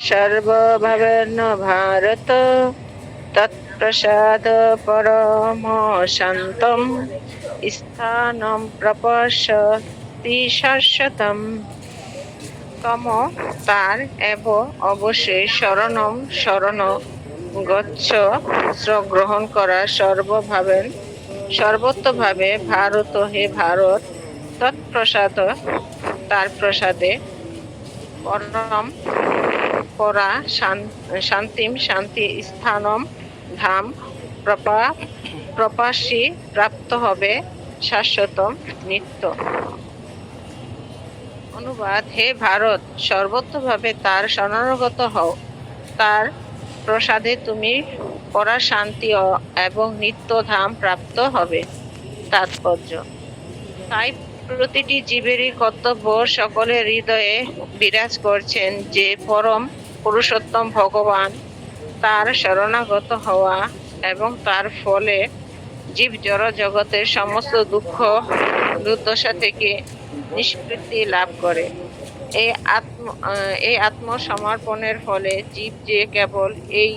সর্বভবেন ভারত তৎপ্রসাদ পরম শান্তম স্থানম প্রপশ্যতি শাশ্বতম। তম তার এব অবশ্যই শরণম শরণ গচ্ছ গ্রহণ করা সর্বভাবেন। সর্বত্রভাবে ভারত হে ভারত, তৎপ্রসাদ তার প্রসাদে পরম শান- শান্তিম শান্তি স্থানম ধাম প্রপা, প্রপাসী প্রাপ্ত হবে শাশ্বতম নিত্য। অনুবাদ, হে ভারত সর্বত্রভাবে তার শরণাগত হও। তার প্রসাদে তুমি পরা শান্তি এবং নিত্য ধাম প্রাপ্ত হবে। তাৎপর্য। তাই প্রতিটি জীবেরই কর্তব্য সকলের হৃদয়ে বিরাজ করছেন যে পরম পুরুষোত্তম ভগবান তার শরণাগত হওয়া এবং তার ফলে জীব জড় জগতের সমস্ত দুঃখ, দুর্দশা থেকে নিষ্কৃতি লাভ করে। এই আত্ম এই আত্মসমর্পণের ফলে জীব যে কেবল এই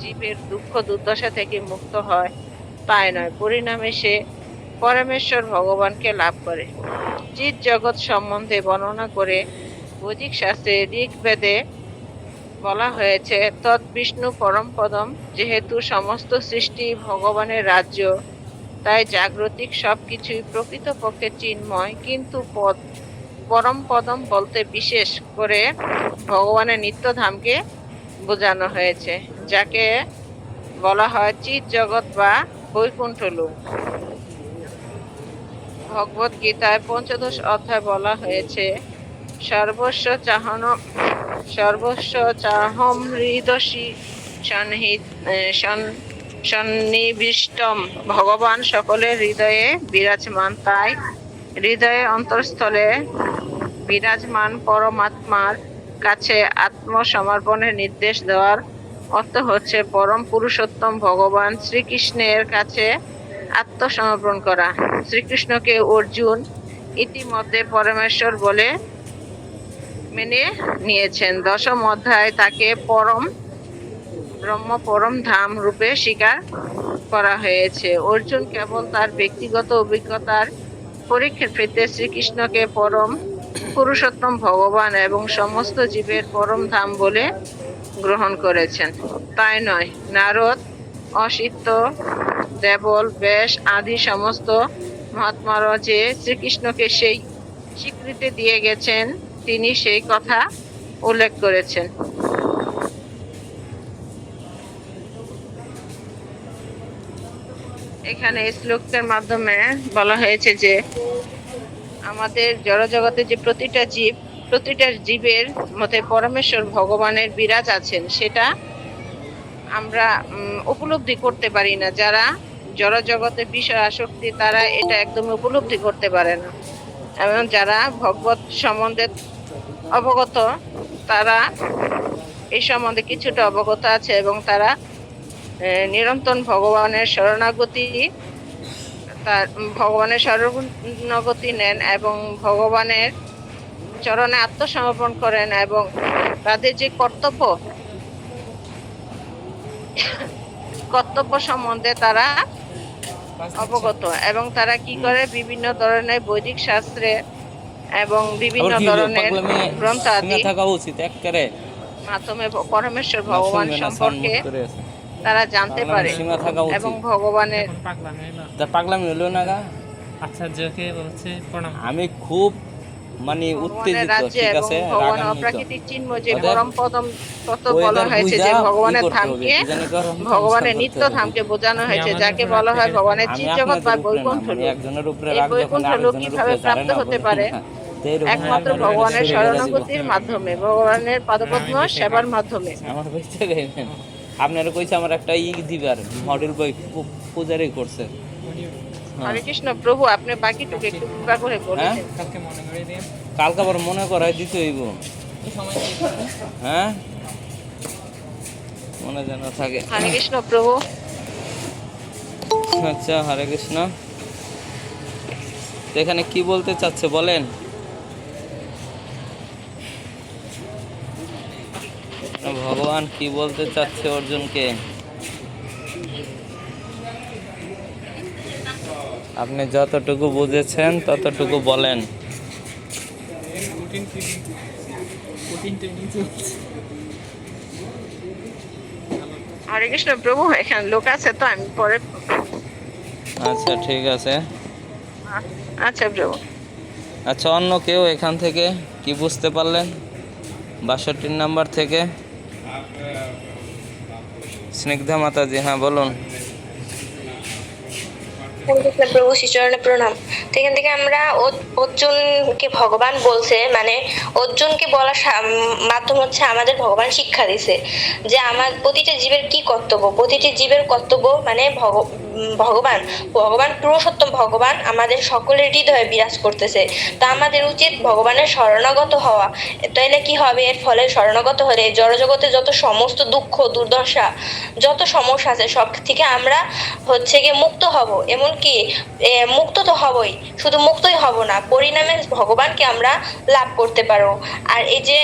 জীবের দুঃখ, দুর্দশা থেকে মুক্ত হয়, তাই নয়। পরিণামে সে পরমেশ্বর ভগবানকে লাভ করে। চিৎ জগৎ সম্বন্ধে বর্ণনা করে বৈদিক শাস্ত্রে ঋগ্বেদে বলা হয়েছে, তৎ বিষ্ণু পরম পদম, যেহেতু সমস্ত সৃষ্টি ভগবানের রাজ্য। তাই জাগতিক সবকিছুই প্রকৃতপক্ষে চিন্ময়, কিন্তু পদ, পরম পদম বলতে বিশেষ করে ভগবানের নিত্যধামকে বোঝানো হয়েছে, যাকে বলা হয় চিৎ জগৎ বা বৈকুণ্ঠ লোক। ভগবত গীতায় পঞ্চদশ অধ্যায় বলা হয়েছে, সর্বস্ব চাহন সর্বস্ব চাহম হৃদসী সন্নিবিষ্টম। ভগবান সকলের হৃদয়ে বিরাজমান, তাই হৃদয়ে অন্তঃস্থলে বিরাজমান পরমাত্মার কাছে আত্মসমর্পণের নির্দেশ দেওয়ার অর্থ হচ্ছে পরম পুরুষোত্তম ভগবান শ্রীকৃষ্ণের কাছে আত্মসমর্পণ করা। শ্রীকৃষ্ণকে অর্জুন ইতিমধ্যে পরমেশ্বর বলে মেনে নিয়েছেন। দশম অধ্যায় তাকে পরম, ব্রহ্ম পরম ধাম রূপে স্বীকার করা হয়েছে। অর্জুন কেবল তার ব্যক্তিগত অভিজ্ঞতার পরিপ্রেক্ষিতে শ্রীকৃষ্ণকে পরম, পুরুষোত্তম ভগবান এবং সমস্ত জীবের পরম ধাম বলে গ্রহণ করেছেন। তাই নয়, নারদ অসিত্য দেবল, বেশ আদি সমস্ত মহাত্মারা যে শ্রীকৃষ্ণকে সেই স্বীকৃতি দিয়ে গেছেন তিনি সেই কথা উল্লেখ করেছেন। এখানে এই শ্লোকের মাধ্যমে বলা হয়েছে যে, আমাদের জড়জগতে যে প্রতিটা জীব, প্রতিটা জীবের মধ্যে পরমেশ্বর ভগবানের বিরাজ আছেন, সেটা আমরা উপলব্ধি করতে পারি না। যারা জড়জগতে বিষয় আসক্তি, তারা এটা একদম উপলব্ধি করতে পারে না। এবং যারা ভগবত সম্বন্ধে অবগত, তারা এই সম্বন্ধে কিছুটা অবগত আছে এবং তারা নিরন্তর ভগবানের শরণাগতি, তার, ভগবানের শরণাগতি নেন এবং ভগবানের চরণে আত্মসমর্পণ করেন এবং তাদের যে কর্তব্য কর্তব্য সম্বন্ধে তারা অবগত এবং তারা কি করে? বিভিন্ন ধরনের বৈদিক শাস্ত্রে এবং বিভিন্ন ধরনের গ্রন্থ আদি থাকা উচিত একবারে মাধ্যমে পরমেশ্বর ভগবান সম্পর্কে। তারা জানতে পারে। এবং ভগবানের পাগলামি হলো। তা পাগলামি হলো না গা? জকে বলছে প্রণাম। আমি খুব মানে উত্তেজিত ঠিক আছে অপ্রাকৃতিক চিহ্ন যে ওদের পদম তত বলা হয়েছে যে ভগবানের ধামকে ভগবানের নিত্য ধামকে বোঝানো হয়েছে যাকে বলা হয় ভগবানের চিৎ জগৎ বা বৈকুণ্ঠ মানে একজনের উপরে রাগ যখন বৈকুণ্ঠ লোক কীভাবে প্রাপ্ত হতে পারে? এরকম একমাত্র ভগবানের শুরু শরণাগতির মাধ্যমে ভগবানের পাদপদ্ম সেবার মাধ্যমে। আমার বুঝতে গেছেন আপনারা কইছে আমার একটা ই দিবার মডেল বই পূজারি করছে। হ্যাঁ। হরে কৃষ্ণ প্রভু আপনি বাকিটুকু একটু কৃপা করে বলে হ্যাঁ? কালকে মনে করে দিন। কালকে আবার মনে করাই দিতে হইব। হ্যাঁ? মনে যেন থাকে। হরে কৃষ্ণ প্রভু। আচ্ছা হরে কৃষ্ণ। এখানে কি বলতে চাচ্ছে বলেন? ভগবান কি বলতে চাচ্ছে অর্জুনকে? আপনি যতটুকু বুঝেছেন ততটুকু বলেন। হরে কৃষ্ণ প্রভু এখানে লোক আছে তো আমি পরে আচ্ছা ঠিক আছে। আচ্ছা প্রভু আচ্ছা অন্য কেউ এখান থেকে কি বুঝতে পারলেন? বাষট্টির নাম্বার থেকে। স্নিগ্ধা মাতাজি হ্যাঁ বলুন। প্রভু শ্রীচরণে প্রণাম। তো থেকে আমরা অর্জুনকে ভগবান বলছে মানে অর্জুনকে বলার মাধ্যম হচ্ছে আমাদের ভগবান শিক্ষা দিছে, যে আমার প্রতিটা জীবের কি কর্তব্য? প্রতিটি জীবের কর্তব্য মানে ভগ- ভগবান ভগবান পুরুষোত্তম ভগবান আমাদের সকলের হৃদয়ে বিরাজ করতেছে। তা আমাদের উচিত ভগবানের শরণাগত হওয়া। তাইলে কি হবে? এর ফলে শরণাগত হলে জড়জগতে যত সমস্ত দুঃখ, দুর্দশা, যত সমস্যা আছে, সব থেকে আমরা হচ্ছে গিয়ে মুক্ত হব। এমনকি এ, মুক্ত তো হবই শুধু মুক্তই হব না পরিণামে ভগবানকে আমরা লাভ করতে পারব আর এই যে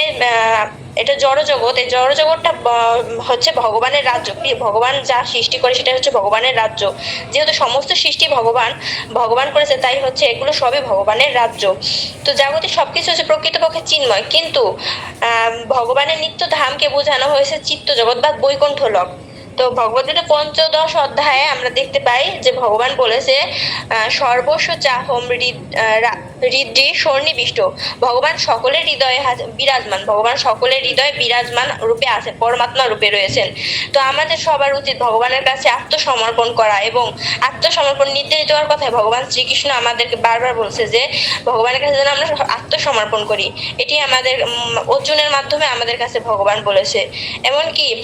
এটা জড়জগৎ এই জড়জগৎটা হচ্ছে ভগবানের রাজ্য। ভগবান যা সৃষ্টি করে সেটা হচ্ছে ভগবানের রাজ্য। যেহেতু সমস্ত সৃষ্টি ভগবান ভগবান করেছে তাই হচ্ছে এগুলো সবই ভগবানের রাজ্য। তো জাগতিক সবকিছু হচ্ছে প্রকৃতপক্ষে চিন্ময়। কিন্তু ভগবানের নিত্য ধামকে বোঝানো হয়েছে চিত্ত জগৎ বা বৈকুণ্ঠ লোক তো ভগবদ্গীতা পঞ্চদশ অধ্যায়ে আমরা দেখতে পাই যে ভগবান বলেছে সর্বস্ব চাহম হৃদ- আহ, হৃদি সন্নিবিষ্ট ভগবান সকলের হৃদয়ে বিরাজমান। ভগবান সকলের হৃদয়ে বিরাজমান রূপে আছে পরমাত্মা রূপে রয়েছেন। তো আমাদের সবার উচিত ভগবানের কাছে আত্মসমর্পণ করা এবং আত্মসমর্পণ নির্দেশ দেওয়ার কথায় ভগবান শ্রীকৃষ্ণ আমাদেরকে বারবার বলছে যে ভগবানের কাছে যেন আমরা আত্মসমর্পণ করি। এটি আমাদের অর্জুনের মাধ্যমে আমাদের কাছে ভগবান বলেছে। এমনকি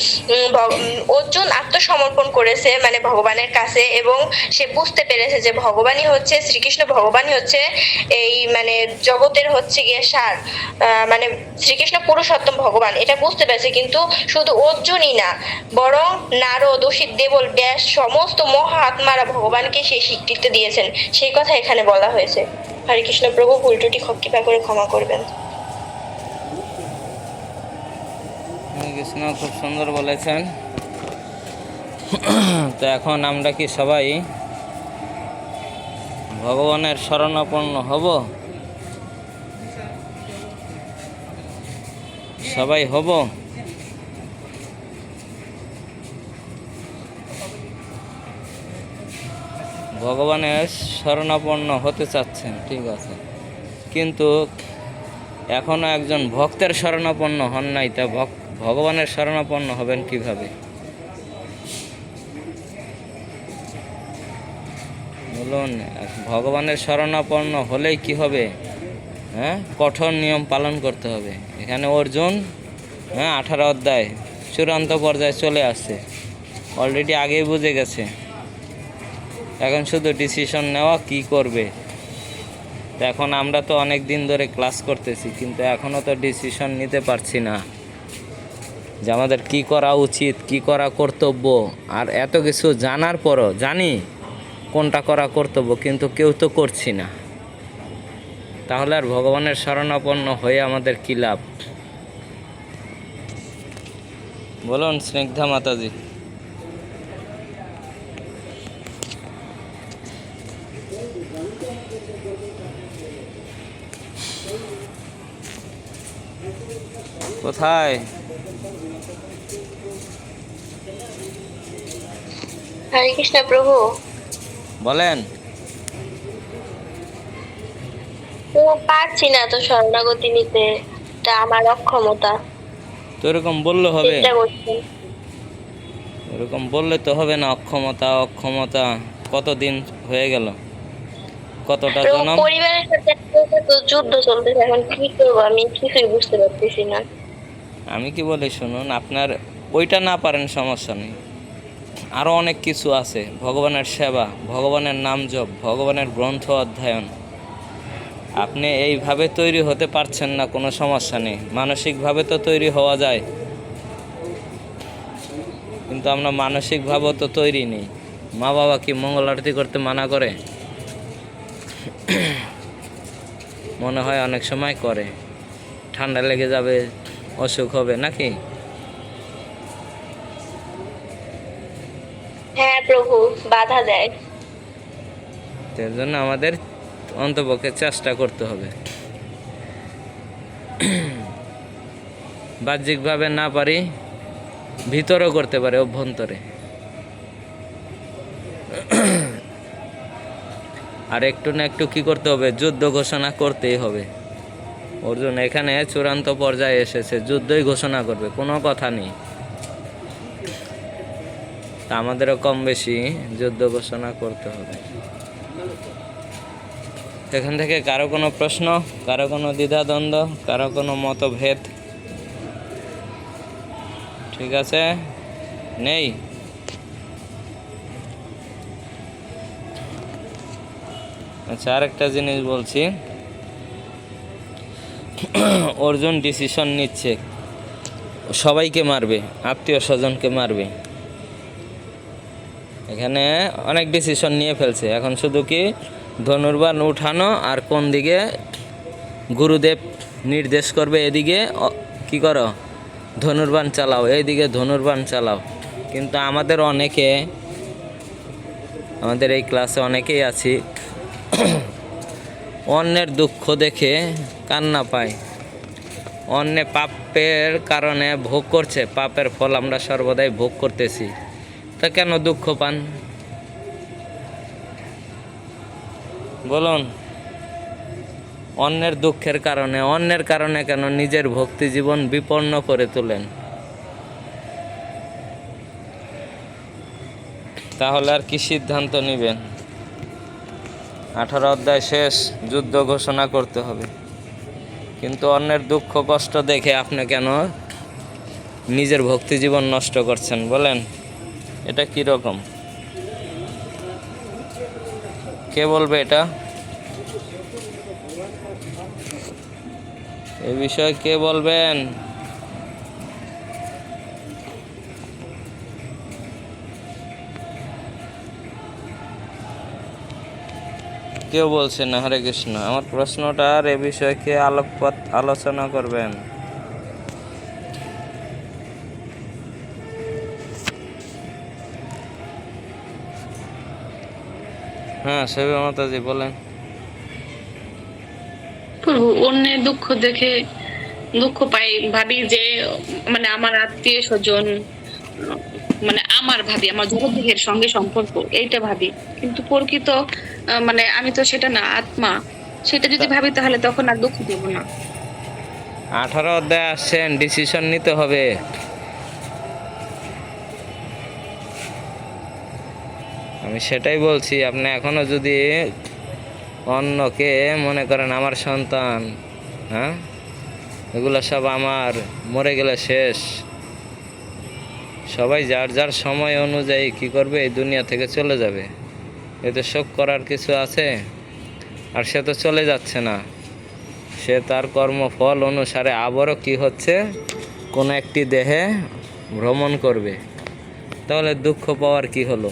অর্জুন আত্মসমর্পণ করেছে মানে ভগবানের কাছে এবং সে বুঝতে পেরেছে যে ভগবানই হচ্ছে শ্রীকৃষ্ণ ভগবানই হচ্ছে এই মানে জগতের হচ্ছে গিয়ে সার মানে শ্রীকৃষ্ণ পুরুষোত্তম ভগবান, এটা বুঝতে পেরেছে, কিন্তু শুধু অর্জুনই না, বরং নারদ, অসিত, দেবল, ব্যাস, সমস্ত মহা আত্মারা ভগবানকে সেই স্বীকৃতি দিয়েছেন। সেই কথা এখানে বলা হয়েছে। হরে কৃষ্ণ প্রভু ভুল ত্রুটি কৃপা করে ক্ষমা করবেন। কৃষ্ণ, খুব সুন্দর বলেছেন। তো এখন আমরা কি সবাই ভগবানের শরণাপন্ন হব। সবাই হব। ভগবানের শরণাপন্ন হতে চাচ্ছেন, ঠিক আছে। কিন্তু এখনও একজন ভক্তের শরণাপন্ন হন নাই, তা ভগবানের শরণাপন্ন হবেন কীভাবে? বলুন, ভগবানের শরণাপন্ন হলেই কি হবে? হ্যাঁ? কঠোর নিয়ম পালন করতে হবে। এখানে অর্জুন হ্যাঁ আঠারো অধ্যায়, চূড়ান্ত পর্যায়ে চলে আসছে। অলরেডি আগেই বুঝে গেছে। এখন শুধু ডিসিশন নেওয়া কি করবে? এখন আমরা তো অনেক দিন ধরে ক্লাস করতেছি, কিন্তু এখনও তো ডিসিশন নিতে পারছি না। যে আমাদের কি করা উচিত, কি করা কর্তব্য, আর এত কিছু জানার পরও, জানি কোনটা করা কর্তব্য, কিন্তু কেউ তো করছি না। তাহলে আর ভগবানের শরণাপন্ন হয়ে আমাদের কী লাভ? বলুন স্নিগ্ধা মাতাজি। কোথায়? হরে কৃষ্ণ প্রভু। বলেন। পারছি না তো শরণাগতি নিতে। এটা আমার অক্ষমতা। তো এরকম বললে হবে। এরকম বললে তো হবে না অক্ষমতা অক্ষমতা। কতদিন হয়ে গেল? কতটা জনম? পরিবারের সাথে তো যুদ্ধ চলতেছে এখন কি করব? আমি কিছুই বুঝতে পারতেছি না। আমি কি বলি শুনুন আপনার ওইটা না পারেন সমস্যা নেই। আরও অনেক কিছু আছে। ভগবানের সেবা, ভগবানের নাম জপ, ভগবানের গ্রন্থ অধ্যয়ন। আপনি এইভাবে তৈরি হতে পারছেন না, কোনো সমস্যা নেই। মানসিকভাবে তো তৈরি হওয়া যায়। কিন্তু আমরা মানসিকভাবেও তো তৈরি নেই। মা বাবা কি মঙ্গল আরতি করতে মানা করে? মনে হয় অনেক সময় করে। ঠান্ডা লেগে যাবে, অসুখ হবে নাকি? প্রভু বাধা দেয়। এর জন্য আমাদের অন্তপক্ষে চেষ্টা করতে হবে। বাহ্যিকভাবে না পারি, ভিতরও করতে পারে অভ্যন্তরে। আর একটু না একটু কি করতে হবে? যুদ্ধ ঘোষণা করতেই হবে। অর্জুন এখানে চূড়ান্ত পর্যায়ে এসেছে, যুদ্ধই ঘোষণা করবে, কোনো কথা নেই। আমাদেরও কম বেশি, যুদ্ধ ঘোষণা করতে হবে। এখান থেকে কারও কোনো প্রশ্ন, কারও কোনো দ্বিধাদ্বন্দ্ব, কারও কোনো মতভেদ? ঠিক আছে? নেই? আচ্ছা আরেকটা জিনিস বলছি। অর্জুন ডিসিশন নিচ্ছে। সবাইকে মারবে, আত্মীয় স্বজনকে মারবে। এখানে অনেক ডিসিশন নিয়ে ফেলছে। এখন শুধু কি ধনুর্বান উঠানো আর কোন দিকে গুরুদেব নির্দেশ করবে এদিকে? কি করো? ধনুর্বান চালাও, এইদিকে ধনুর্বান চালাও। কিন্তু আমাদের অনেকে, আমাদের এই ক্লাসে অনেকেই আছি, অন্যের দুঃখ দেখে কান্না পায়। অন্য পাপের কারণে ভোগ করছে, পাপের ফল আমরা সর্বদাই ভোগ করতেছি। তা কেন দুঃখ পান? বলুন, অন্যের দুঃখের কারণে, অন্যের কারণে কেন নিজের ভক্তি জীবন বিপন্ন করে তোলেন? তাহলে আর কি সিদ্ধান্ত নেবেন? আঠারো অধ্যায় শেষ, যুদ্ধ ঘোষণা করতে হবে। কিন্তু অন্যের দুঃখ, কষ্ট দেখে আপনি কেন নিজের ভক্তি জীবন নষ্ট করছেন? বলেন। এটা কি রকম? কে বলবে এটা? এ বিষয়ে কে বলবেন? কেউ বলছে না, হরে কৃষ্ণ। আমার প্রশ্নটার এ বিষয়ে কে আলোকপাত আলোচনা করবেন? হ্যাঁ সেবে মাতাজি বলেন। প্রভু অন্যের দুঃখ দেখে দুঃখ পাই ভাবি যে মানে আমার আত্মীয় স্বজন মানে আমার ভাবি আমার জগৎদেহের সঙ্গে সম্পর্ক এইটা ভাবি। কিন্তু প্রকৃত মানে আমি তো সেটা না আত্মা। সেটা যদি ভাবি তাহলে তখন আর দুঃখ দেবো না। আঠারো অধ্যায় আসছেন ডিসিশন নিতে হবে। আমি সেটাই বলছি, আপনি এখনও যদি অন্যকে মনে করেন আমার সন্তান হ্যাঁ? এগুলো সব আমার, মরে গেলে শেষ। সবাই যার যার সময় অনুযায়ী কি করবে, এই দুনিয়া থেকে চলে যাবে। এতে শোক করার কিছু আছে? আর সে তো চলে যাচ্ছে না। সে তার কর্মফল অনুসারে আবারও কি হচ্ছে? কোনো একটি দেহে ভ্রমণ করবে। তাহলে দুঃখ পাওয়ার কি হলো?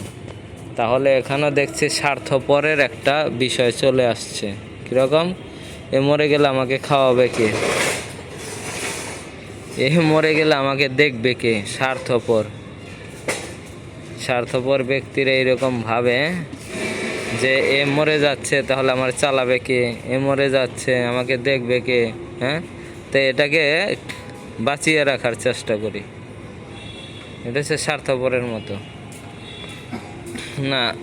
তাহলে এখানেও দেখছি স্বার্থপরের একটা বিষয় চলে আসছে। কীরকম? এ মরে গেলে আমাকে খাওয়াবে কে? এ মরে গেলে আমাকে দেখবে কে? স্বার্থপর। স্বার্থপর ব্যক্তিরা এইরকম ভাবে, যে এ মরে যাচ্ছে, তাহলে আমার চালাবে কে? এ মরে যাচ্ছে, আমাকে দেখবে কে? হ্যাঁ? তো এটাকে বাঁচিয়ে রাখার চেষ্টা করি। এটা হচ্ছে স্বার্থপরের মতো। না,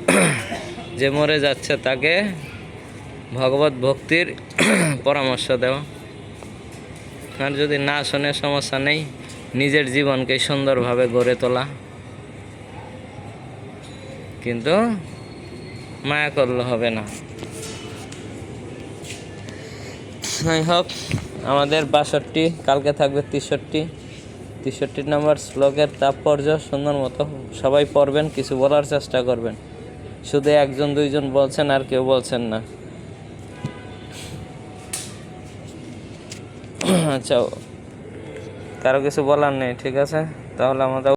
যে মরে যাচ্ছে তাকে ভগবত ভক্তির পরামর্শ দেওয়া। আর যদি না শোনে, সমস্যা নেই। নিজের জীবনকে সুন্দরভাবে গড়ে তোলা। কিন্তু মায়া করলে হবে না। যাই হোক, আমাদের বাষট্টি, কালকে থাকবে তেষট্টি। তেষট্টি নম্বর শ্লোকের তাৎপর্য সুন্দর মতো সবাই পড়বেন, কিছু বলার চেষ্টা করবেন। শুধু একজন, দুইজন বলছেন আর কেউ বলছেন না। আচ্ছা কারও কিছু বলার নেই, ঠিক আছে? তাহলে আমাদের